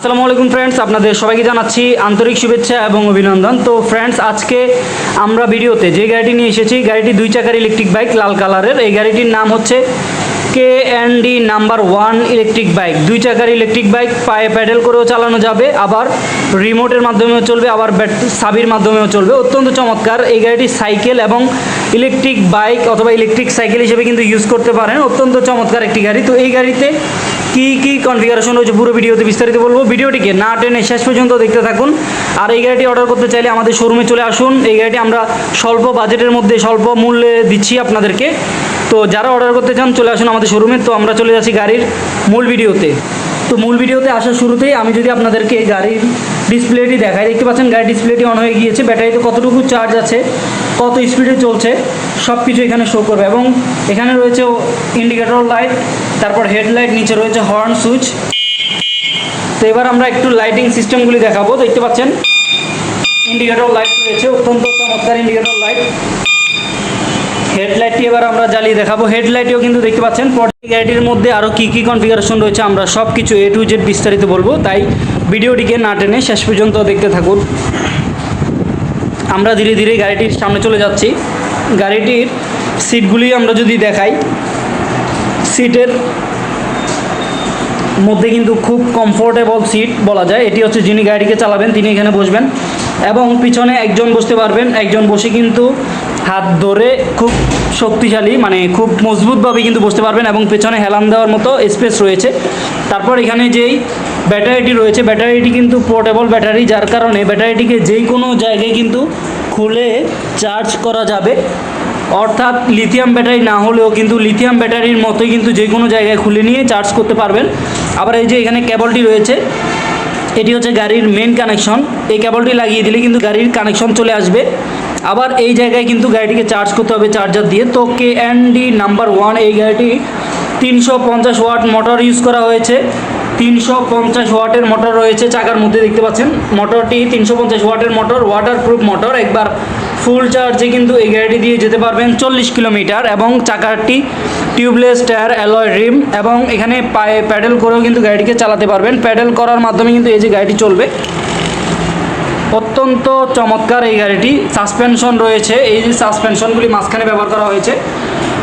আসসালামু আলাইকুম ফ্রেন্ডস আপনাদের সবাইকে জানাচ্ছি আন্তরিক শুভেচ্ছা এবং অভিনন্দন। তো ফ্রেন্ডস আজকে আমরা ভিডিওতে যে গাড়িটি নিয়ে এসেছি, গাড়িটি দুই চাকার ইলেকট্রিক বাইক লাল কালারের। এই গাড়িটির নাম হচ্ছে K N D number one electric bike দুই চাকার ইলেকট্রিক বাইক পায়ে প্যাডেল করেও চালানো যাবে, আবার রিমোটের মাধ্যমেও চলবে, আবার সাবির মাধ্যমেও চলবে। অত্যন্ত চমৎকার। এই গাড়িটি সাইকেল এবং ইলেকট্রিক বাইক অথবা ইলেকট্রিক সাইকেল হিসেবে কিন্তু ইউজ করতে পারেন। অত্যন্ত চমৎকার একটি গাড়ি। তো এই গাড়িতে কি কী কনফিগারেশন রয়েছে পুরো ভিডিওতে বিস্তারিত বলব। ভিডিওটিকে না টেনে শেষ পর্যন্ত দেখতে থাকুন। আর এই গাড়িটি অর্ডার করতে চাইলে আমাদের শোরুমে চলে আসুন। এই গাড়িটি আমরা স্বল্প বাজেটের মধ্যে স্বল্প মূল্যে দিচ্ছি আপনাদেরকে। তো যারা অর্ডার করতে চান, চলে আসুন আমাদের শোরুমে তো আমরা চলে যাচ্ছি গাড়ির মূল ভিডিওতে। তো মূল ভিডিওতে আসার শুরুতেই আমি যদি আপনাদেরকে এই গাড়ির ডিসপ্লেটি দেখাই, দেখতে পাচ্ছেন গাড়ির ডিসপ্লেটি অন হয়ে গিয়েছে, ব্যাটারিতে কতটুকু চার্জ আছে, কত স্পিডে চলছে সব কিছু এখানে শো করবে এবং এখানে রয়েছে ইন্ডিকেটর লাইট তারপর হেডলাইট নিচে রয়েছে হর্ন সুইচ তো এবার আমরা একটু লাইটিং সিস্টেমগুলি দেখাবো, দেখতে পাচ্ছেন? ইন্ডিকেটর লাইট রয়েছে, অত্যন্ত চমৎকার ইন্ডিকেটর আমরা জ্বালিয়ে দেখাবো। হেডলাইটটিও কিন্তু দেখতে পাচ্ছেন পরবর্তী গাড়িটির মধ্যে আরও কী কী কনফিগারেশন রয়েছে আমরা সব কিছু এ টু জেড বিস্তারিত বলব। তাই ভিডিওটিকে না টেনে শেষ পর্যন্ত দেখতে থাকুন। আমরা ধীরে ধীরে গাড়িটির সামনে চলে যাচ্ছি। গাড়িটির সিটগুলি আমরা যদি দেখাই সিটের মধ্যে কিন্তু খুব কমফোর্টেবল সিট বলা যায়। এটি হচ্ছে যিনি গাড়িটিকে চালাবেন, তিনি এখানে বসবেন। এবং পিছনে একজন বসতে পারবেন, একজন বসে কিন্তু হাত ধরে খুব শক্তিশালী মানে খুব মজবুতভাবে কিন্তু বসতে পারবেন এবং পেছনে হেলান দেওয়ার মতো স্পেস রয়েছে। তারপর এখানে যেই ব্যাটারিটি রয়েছে, ব্যাটারিটি কিন্তু পোর্টেবল ব্যাটারি, যার কারণে ব্যাটারিটিকে যেই কোনো জায়গায় কিন্তু খুলে চার্জ করা যাবে। অর্থাৎ লিথিয়াম ব্যাটারি না হলেও কিন্তু লিথিয়াম ব্যাটারির মতোই কিন্তু যে কোনো জায়গায় খুলে নিয়ে চার্জ করতে পারবেন। আবার এই যে এখানে কেবলটি রয়েছে এটি হচ্ছে গাড়ির মেন কানেকশন এই কেবলটি লাগিয়ে দিলে কিন্তু গাড়ির কানেকশন চলে আসবে। আবার এই জায়গায় কিন্তু গাড়িটিকে চার্জ করতে হবে চার্জার দিয়ে। তো কে ডি নাম্বার ওয়ান এই গাড়িটি তিনশো পঞ্চাশ ওয়াট মোটর ইউজ করা হয়েছে। তিনশো পঞ্চাশ ওয়াটের মোটর রয়েছে চাকার মধ্যে, দেখতে পাচ্ছেন। মোটরটি তিনশো পঞ্চাশ ওয়াটের মোটর ওয়াটার প্রুফ মোটর একবার ফুল চার্জে কিন্তু এই গাড়িটি দিয়ে যেতে পারবেন চল্লিশ কিলোমিটার এবং চাকাটি টিউবলেস, টায়ার, অ্যালয় রিম এবং এখানে পায়ে প্যাডেল করেও কিন্তু গাড়িটিকে চালাতে পারবেন। প্যাডেল করার মাধ্যমে কিন্তু এই যে গাড়িটি চলবে, অত্যন্ত চমৎকার এই গাড়িটি। সাসপেনশন রয়েছে, এই যে সাসপেনশনগুলি মাঝখানে ব্যবহার করা হয়েছে।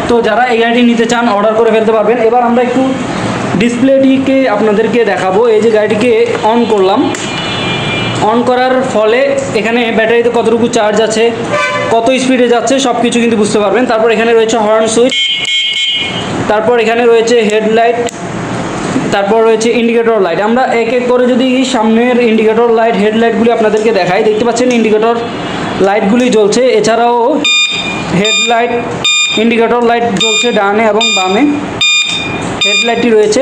তো যারা এই গাড়িটি নিতে চান, অর্ডার করে ফেলতে পারবেন। এবার আমরা একটু ডিসপ্লেটিকে আপনাদেরকে দেখাবো। এই যে গাড়িটিকে অন করলাম। অন করার ফলে এখানে ব্যাটারিতে কতটুকু চার্জ আছে, কত স্পিডে যাচ্ছে সব কিছু কিন্তু বুঝতে পারবেন। তারপর এখানে রয়েছে হর্ন সুইচ তারপর এখানে রয়েছে হেডলাইট তারপর রয়েছে ইন্ডিকেটর লাইট আমরা এক এক করে যদি সামনের ইন্ডিকেটর লাইট হেডলাইটগুলি আপনাদেরকে দেখাই, দেখতে পাচ্ছেন ইন্ডিকেটর লাইটগুলি জ্বলছে। এছাড়াও হেডলাইট ইন্ডিকেটর লাইট জ্বলছে ডানে এবং বামে। হেডলাইটটি রয়েছে,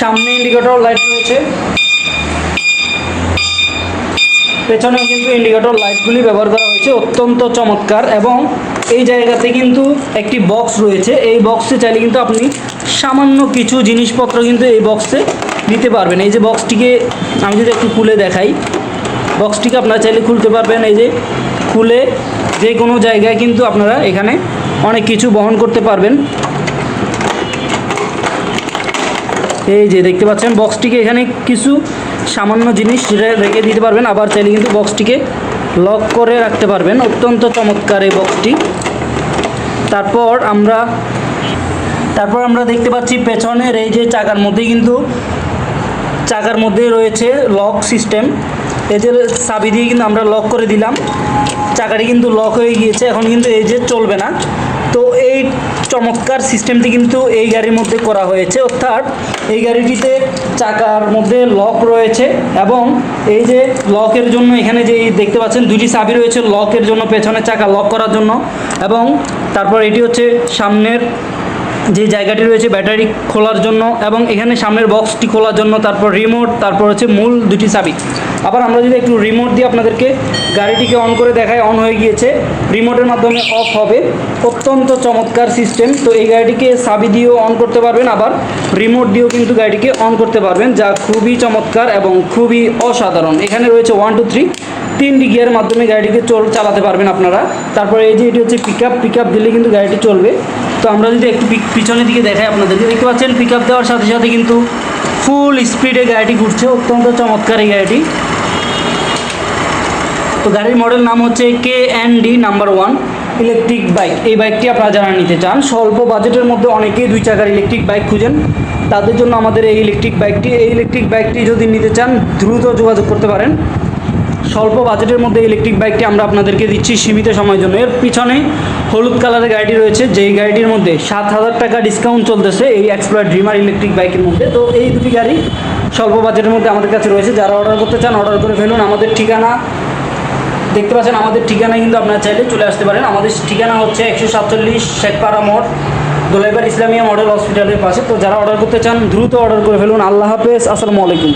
সামনে ইন্ডিকেটর লাইট রয়েছে। পেছনেও কিন্তু ইন্ডিকেটর লাইটগুলি ব্যবহার করা হয়েছে, অত্যন্ত চমৎকার এবং এই জায়গাতে কিন্তু একটি বক্স রয়েছে। এই বক্সে চাইলে কিন্তু আপনি সামান্য কিছু জিনিসপত্র কিন্তু এই বক্সে নিতে পারবেন। এই যে বক্সটিকে আমি যদি একটু খুলে দেখাই বক্সটিকে আপনারা চাইলে খুলতে পারবেন। এই যে খুলে যে কোনো জায়গায় কিন্তু আপনারা এখানে অনেক কিছু বহন করতে পারবেন। এই যে দেখতে পাচ্ছেন বক্সটিকে এখানে কিছু সামান্য জিনিস রেখে দিতে পারবেন, আবার চাইলে কিন্তু বক্সটিকে লক করে রাখতে পারবেন। অত্যন্ত চমৎকার এই বক্সটি তারপর আমরা তারপর আমরা দেখতে পাচ্ছি পেছনের এই যে চাকার মধ্যে কিন্তু, চাকার মধ্যে রয়েছে লক সিস্টেম এই যে চাবি দিয়ে কিন্তু আমরা লক করে দিলাম। চাকাটি কিন্তু লক হয়ে গিয়েছে, এখন কিন্তু এই যে চলবে না। তো এই চমৎকার সিস্টেমটি কিন্তু এই গাড়ির মধ্যে করা হয়েছে। অর্থাৎ এই গাড়িটিতে চাকার মধ্যে লক রয়েছে এবং এই যে লকের জন্য এখানে যে দেখতে পাচ্ছেন দুটি চাবি রয়েছে, লকের জন্য পেছনের চাকা লক করার জন্য এবং তারপর এটি হচ্ছে সামনের যে জায়গাটি রয়েছে ব্যাটারি খোলার জন্য এবং এখানে সামনের বক্সটি খোলার জন্য, তারপর রিমোট তারপর হচ্ছে মূল দুটি চাবি। আবার আমরা যদি একটু রিমোট দিয়ে আপনাদেরকে গাড়িটিকে অন করে দেখায় অন হয়ে গিয়েছে। রিমোটের মাধ্যমে অফ হবে। অত্যন্ত চমৎকার সিস্টেম তো এই গাড়িটিকে চাবি দিয়েও অন করতে পারবেন, আবার রিমোট দিয়েও কিন্তু গাড়িটিকে অন করতে পারবেন, যা খুবই চমৎকার এবং খুবই অসাধারণ। এখানে রয়েছে ওয়ান টু থ্রি তিনটি গিয়ারের মাধ্যমে গাড়িটিকে চল, চালাতে পারবেন আপনারা। তারপরে এই যে এটি হচ্ছে পিক আপ পিক আপ দিলে কিন্তু গাড়িটি চলবে। তো আমরা যদি একটু পিছনের দিকে দেখাই আপনাদেরকে, দেখতে পাচ্ছেন পিক আপ দেওয়ার সাথে সাথে কিন্তু ফুল স্পিডে গাড়িটি ঘুরছে, অত্যন্ত চমৎকার এই গাড়িটি। তো গাড়ির মডেল নাম হচ্ছে K N D number one electric bike এই বাইকটি আপনারা যারা নিতে চান, স্বল্প বাজেটের মধ্যে অনেকেই দুই চাকার ইলেকট্রিক বাইক খুঁজেন। তাদের জন্য আমাদের এই ইলেকট্রিক বাইকটি এই ইলেকট্রিক বাইকটি যদি নিতে চান, দ্রুত যোগাযোগ করতে পারেন। স্বল্প বাজেটের মধ্যে ইলেকট্রিক বাইকটি আমরা আপনাদেরকে দিচ্ছি সীমিত সময়ের জন্য। এর পিছনে হলুদ কালারের গাড়িটি রয়েছে, যেই গাড়িটির মধ্যে সাত হাজার টাকা ডিসকাউন্ট চলতেছে এই এক্সপ্লোর ড্রিমার ইলেকট্রিক বাইকের মধ্যে। তো এই দুটি গাড়ি স্বল্প বাজেটের মধ্যে আমাদের কাছে রয়েছে। যারা অর্ডার করতে চান অর্ডার করে ফেলুন। আমাদের ঠিকানা দেখতে পাচ্ছেন, আমাদের ঠিকানা কিন্তু আপনারা চাইলে চলে আসতে পারেন। আমাদের ঠিকানা হচ্ছে একশো সাতচল্লিশ শেখপাড়া মোড় দোলাইবার ইসলামিয়া মডেল হসপিটালের পাশে। তো যারা অর্ডার করতে চান, দ্রুত অর্ডার করে ফেলুন। আল্লাহ হাফেজ, আসসালামু আলাইকুম।